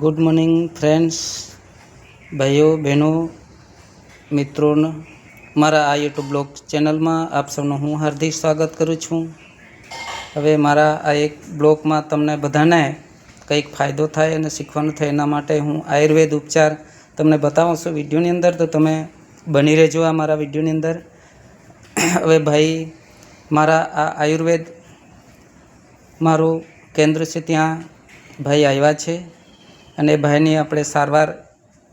Good morning friends ભાઈઓ, બહેનો, મિત્રોને, મારા આ યુટ્યુબ બ્લોગ ચેનલમાં આપ સૌનું હું હાર્દિક સ્વાગત કરું છું. હવે મારા આ એક બ્લોગમાં તમને બધાને કંઈક ફાયદો થાય અને શીખવાનું થાય એના માટે હું આયુર્વેદ ઉપચાર તમને બતાવું છું વિડીયોની અંદર. તો તમે બની રહેજો આ મારા વિડીયોની અંદર. હવે ભાઈ, મારા આ આયુર્વેદ મારું કેન્દ્ર છે ત્યાં ભાઈ આવ્યા છે. અને ભાઈની આપણે સારવાર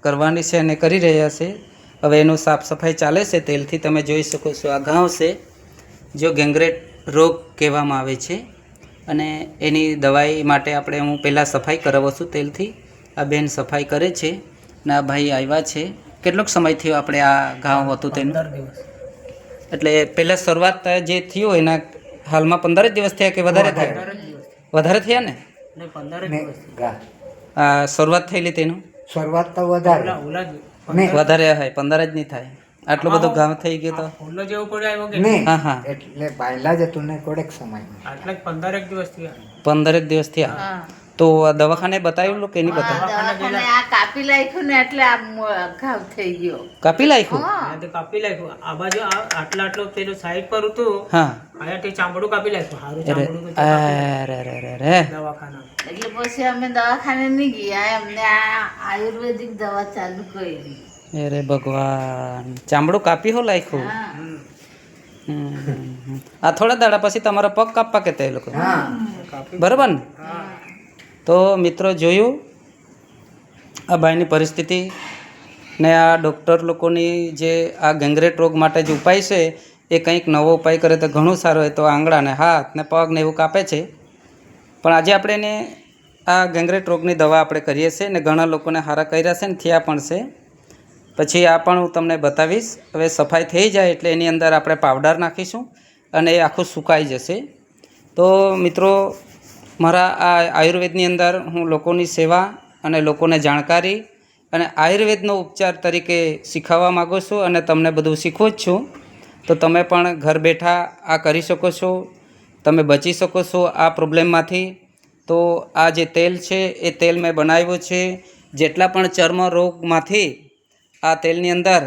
કરવાની છે અને કરી રહ્યા છે. હવે એનું સાફ સફાઈ ચાલે છે. તેલથી તમે જોઈ શકો છો આ ઘાવ છે જો ગેંગ્રેટ રોગ કહેવામાં આવે છે. અને એની દવાઈ માટે આપણે હું પહેલાં સફાઈ કરાવું છું તેલથી. આ બેન સફાઈ કરે છે અને આ ભાઈ આવ્યા છે. કેટલોક સમય થયો આપણે આ ઘાવ હતું તેનું? એટલે પહેલાં શરૂઆત જે થયું એના હાલમાં પંદર જ દિવસ થયા કે વધારે થયા? વધારે થયા ને? આ શરૂઆત થયેલી તેનું? શરૂઆત તો વધારે. વધારે હોય પંદર જ નહીં થાય. આટલું બધું ગામ થઈ ગયું તો? ફૂલો જેવું પડે આવ્યો કે? નહીં. હા હા. એટલે પહેલા જ હતું ને થોડેક સમય આટલા જ પંદરેક દિવસ થયા. પંદરેક દિવસ થયા? તો દવાખાને બતાવ્યું કે નહીં બતાવ્યું આ કાપી નાખ્યું ને એટલે આ ઘાવ થઈ ગયો. કાપી નાખ્યું? અહીંયાથી કાપી નાખ્યું. આ બાજુ આ આટલા આટલો પેલું સાઈડ પર હતું. હા. આયાથી ચામડું કાપી નાખ્યું. સારું અરે ચામડું અરે અરે અરે અરે દવાખાના એટલે પછી અમે દવાખાને નહીં ગયા. અમને આ આયુર્વેદિક દવા ચાલુ કરી. અરે ભગવાન. ચામડું કાપી હો હા. હમ. આ થોડા દાડા પછી તમારા પગ કાપવા કે તે લોકો. હા. બરાબર ને? તો મિત્રો જોયું આ ભાઈની પરિસ્થિતિ ને આ ડૉક્ટર લોકોની જે આ ગેંગરેટ રોગ માટે જે ઉપાય છે, એ કંઈક નવો ઉપાય કરે તો ઘણું સારું હોય તો આંગળાને હાથ ને પગને એવું કાપે છે. પણ આજે આપણે એને આ ગેંગરેટ રોગની દવા આપણે કરીએ છીએ ને ઘણા લોકોને હારા કર્યા છે ને થયા પણ છે. પછી આ પણ હું તમને બતાવીશ. હવે સફાઈ થઈ જાય એટલે એની અંદર આપણે પાવડર નાખીશું અને એ આખું સુકાઈ જશે. તો મિત્રો મારા આ આયુર્વેદની અંદર હું લોકોની સેવા અને લોકોને જાણકારી અને આયુર્વેદનો ઉપચાર તરીકે શીખવવા માગું છું અને તમને બધું શીખવું જ છું. તો તમે પણ ઘર બેઠા આ કરી શકો છો, તમે બચી શકો છો આ પ્રોબ્લેમમાંથી. તો આ જે તેલ છે એ તેલ મેં બનાવ્યું છે, જેટલા પણ ચર્મ રોગમાંથી આ તેલની અંદર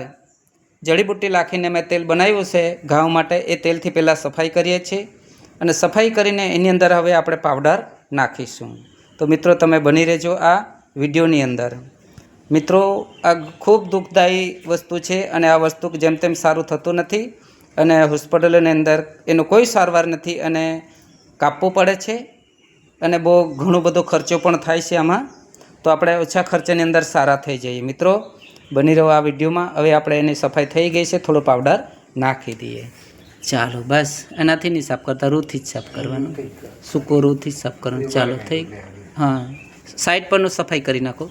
જડીબુટ્ટી નાખીને મેં તેલ બનાવ્યું છે, ઘાવ માટે એ તેલથી પહેલાં સફાઈ કરીએ છીએ. અને સફાઈ કરીને એની અંદર હવે આપણે પાવડર નાખીશું. તો મિત્રો, તમે બની રહેજો આ વિડીયોની અંદર. મિત્રો, આ ખૂબ દુઃખદાયી વસ્તુ છે અને આ વસ્તુ જેમ તેમ સારું થતું નથી અને હોસ્પિટલોની અંદર એનો કોઈ સારવાર નથી અને કાપવું પડે છે અને બહુ ઘણો બધો ખર્ચો પણ થાય છે આમાં. તો આપણે ઓછા ખર્ચની અંદર સારા થઈ જઈએ. મિત્રો, બની રહો આ વિડીયોમાં. હવે આપણે એની સફાઈ થઈ ગઈ છે. થોડો પાવડર નાખી દઈએ. ચાલો બસ. એનાથી નહીં સાફ કરતા રૂથી જ સાફ કરવાનું. સૂકો રૂથી જ સાફ કરવાનું. ચાલો થઈ હા. સાઈડ પરનું સફાઈ કરી નાખો.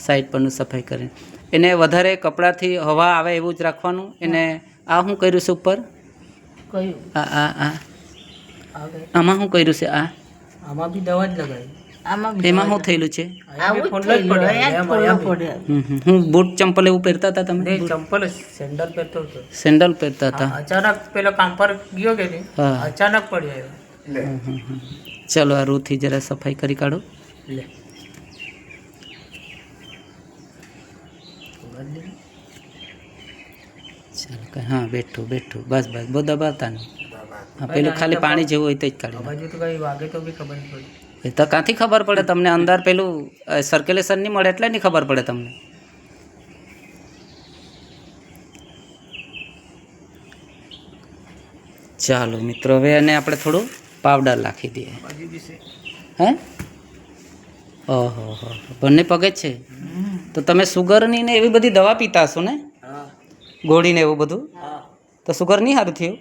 સાઈડ પરનું સફાઈ કરી. એને વધારે કપડાથી હવા આવે એવું જ રાખવાનું. એને આ શું કર્યું છે ઉપર? કયું? આ આ આ. આમાં શું કર્યું છે? આ? આમાં બી દવા જ લગાવી. એમાં શું થયેલું છે? પડ્યા. પડ્યો. હું બૂટ ચંપલ એવું પહેરતા હતા તમે? ચંપલ સેન્ડલ પહેરતો હતો. સેન્ડલ પહેરતા હતા? અચાનક પેલો કામ પર ગયો કે અચાનક પડી આવ્યો લે. હમ હમ હમ. ચલો આ રૂથી જરા સફાઈ કરી કાઢો. લે. ચાલો કઈ. હા બેઠું બેઠું. બસ બસ. બધા દબાવતા નહીં. હા પેલું ખાલી પાણી જેવું હોય તો જ કાઢી બાજુ તો કઈ વાગે તો બી ખબર નહીં પડી. એ તો ક્યાંથી ખબર પડે તમને? અંદર પેલું સર્ક્યુલેશન નહીં મળે એટલે નહીં ખબર પડે તમને. ચાલો મિત્રો હવે એને આપણે થોડું પાવડર નાખી દઈએ. હે? ઓહો હો બંને પગે જ છે? તો તમે સુગરની ને એવી બધી દવા પીતા હશો ને? હા. ગોળીને એવું બધું? તો સુગર નહીં સારું થયું?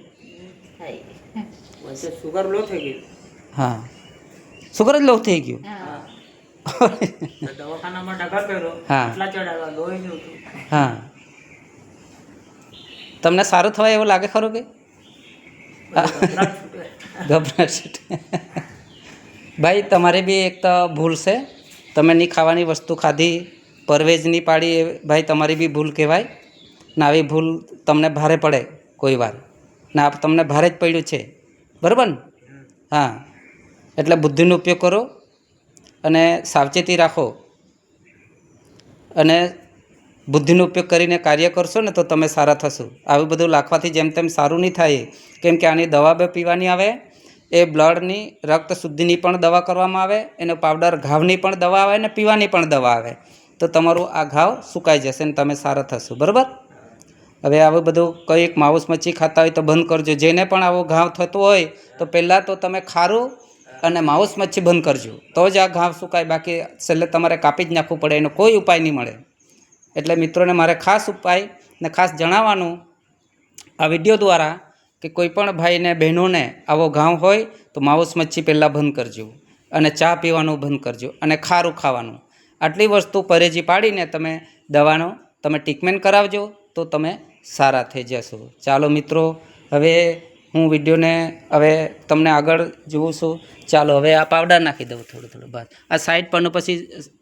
સુગર લો થઈ ગયું. હા. સુગર જ લો થઈ ગયું. હા. દવાખાનામાં હા. લોહી હા. તમને સારું થવાય એવું લાગે ખરું કે? ગભરાટ. ભાઈ તમારે બી એક તો ભૂલ છે. તમે નહીં ખાવાની વસ્તુ ખાધી પરવેજ નહીં પાડી એ ભાઈ તમારી બી ભૂલ કહેવાય. ને આવી ભૂલ તમને ભારે પડે કોઈ વાર. ના તમને ભારે જ પડ્યું છે. બરાબર ને? હા. એટલે બુદ્ધિનો ઉપયોગ કરો અને સાવચેતી રાખો. અને બુદ્ધિનો ઉપયોગ કરીને કાર્ય કરશો ને તો તમે સારા થશો. આવું બધું લાખવાથી જેમ તેમ સારું નહીં થાય. કેમ કે આની દવા બે પીવાની આવે, એ બ્લડની, રક્ત શુદ્ધિની પણ દવા કરવામાં આવે, એનો પાવડર ઘાવની પણ દવા આવે ને પીવાની પણ દવા આવે. તો તમારું આ ઘાવ સુકાઈ જશે ને તમે સારા થશો. બરાબર? હવે આવું બધું કંઈક માઉસ મચ્છી ખાતા હોય તો બંધ કરજો. જેને પણ આવો ઘાવ થતો હોય, તો પહેલાં તો તમે ખારું અને માઉસ મચ્છી બંધ કરજો. તો જ આ ઘાવ સુકાય, બાકી છેલ્લે તમારે કાપી જ નાખવું પડે, એનો કોઈ ઉપાય નહીં મળે. એટલે મિત્રોને મારે ખાસ ઉપાય ને ખાસ જણાવવાનું આ વીડિયો દ્વારા કે કોઈ પણ ભાઈને બહેનોને આવો ઘાવ હોય તો માઉસ મચ્છી પહેલાં બંધ કરજો અને ચા પીવાનું બંધ કરજો અને ખારું ખાવાનું. આટલી વસ્તુ પરેજી પાડીને તમે દવાનો તમે ટ્રીટમેન્ટ કરાવજો તો તમે સારા થઈ જશો. ચાલો મિત્રો, હવે હું વિડીયોને હવે તમને આગળ જોઉં છું. ચાલો હવે આ પાવડર નાખી દઉં થોડું થોડું બસ. આ સાઈડ પરનું પછી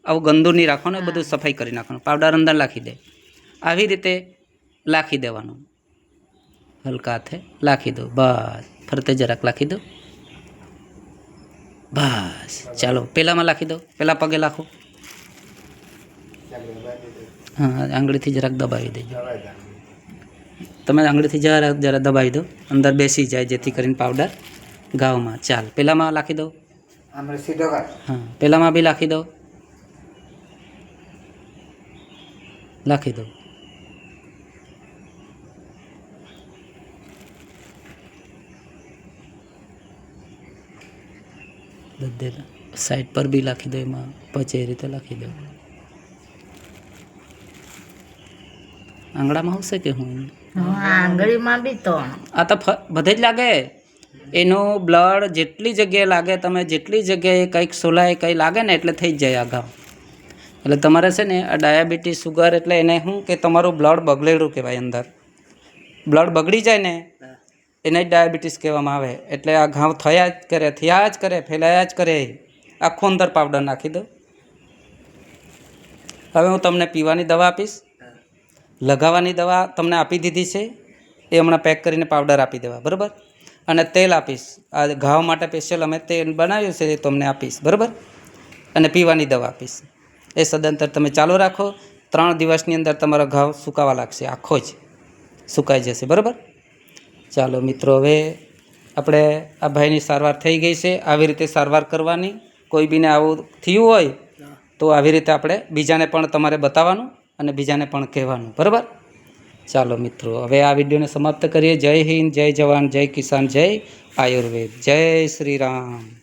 આવું ગંદુ નહીં રાખવાનું બધું સફાઈ કરી નાખવાનું. પાવડર અંદર નાખી દે. આવી રીતે લાખી દેવાનું. હલકા હાથે લાખી દો બસ. ફરતે જરાક લાખી દો બસ. ચાલો પહેલાંમાં લાખી દો પહેલાં પગે લાખો. હા આંગળીથી જરાક દબાવી દેજો. તમે આંગળીથી જરા જરા દબાવી દો. અંદર બેસી જાય જેથી કરીને પાવડર ઘાવમાં ચાલ. પહેલામાં લાખી દો આમ સીધો કર. હા પહેલામાં બી લાખી દો લાખી દો બધે સાઈડ પર બી લાખી દો એમાં પછી એ રીતે લાખી દો આંગળામાં આવશે કે હું? હા આંગળીમાં બી તો. આ તો બધે જ લાગે? એનું બ્લડ જેટલી જગ્યાએ લાગે તમે જેટલી જગ્યાએ કંઈક સોલાય કંઈ લાગે ને એટલે થઈ જ જાય આ એટલે તમારે છે ને આ ડાયાબિટીસ સુગર એટલે એને શું કે તમારું બ્લડ બગડેલું કહેવાય અંદર. બ્લડ બગડી જાય ને એને જ ડાયાબિટીસ કહેવામાં આવે. એટલે આ ઘાવ થયા જ કરે થયા જ કરે ફેલાયા જ કરે. આખું અંદર પાવડર નાખી દો હવે હું તમને પીવાની દવા આપીશ. લગાવવાની દવા તમને આપી દીધી છે, એ હમણાં પેક કરીને પાવડર આપી દેવા, બરાબર? અને તેલ આપીશ. આ ઘાવ માટે સ્પેશિયલ અમે તેલ બનાવ્યું છે, એ તમને આપીશ, બરાબર? અને પીવાની દવા આપીશ. એ સદંતર તમે ચાલુ રાખો, ત્રણ દિવસની અંદર તમારો ઘાવ સુકાવા લાગશે, આખો જ સુકાઈ જશે, બરાબર? ચાલો મિત્રો, હવે આપણે આ ભાઈની સારવાર થઈ ગઈ છે, આવી રીતે સારવાર કરવાની. કોઈ બીને આવું થયું હોય, તો આવી રીતે આપણે બીજાને પણ તમારે બતાવવાનું. અને બીજાને પણ કહેવાનું, બરાબર? ચાલો મિત્રો, હવે આ વિડીયોને સમાપ્ત કરીએ. જય હિન્દ, જય જવાન, જય કિસાન, જય આયુર્વેદ. જય શ્રી રામ.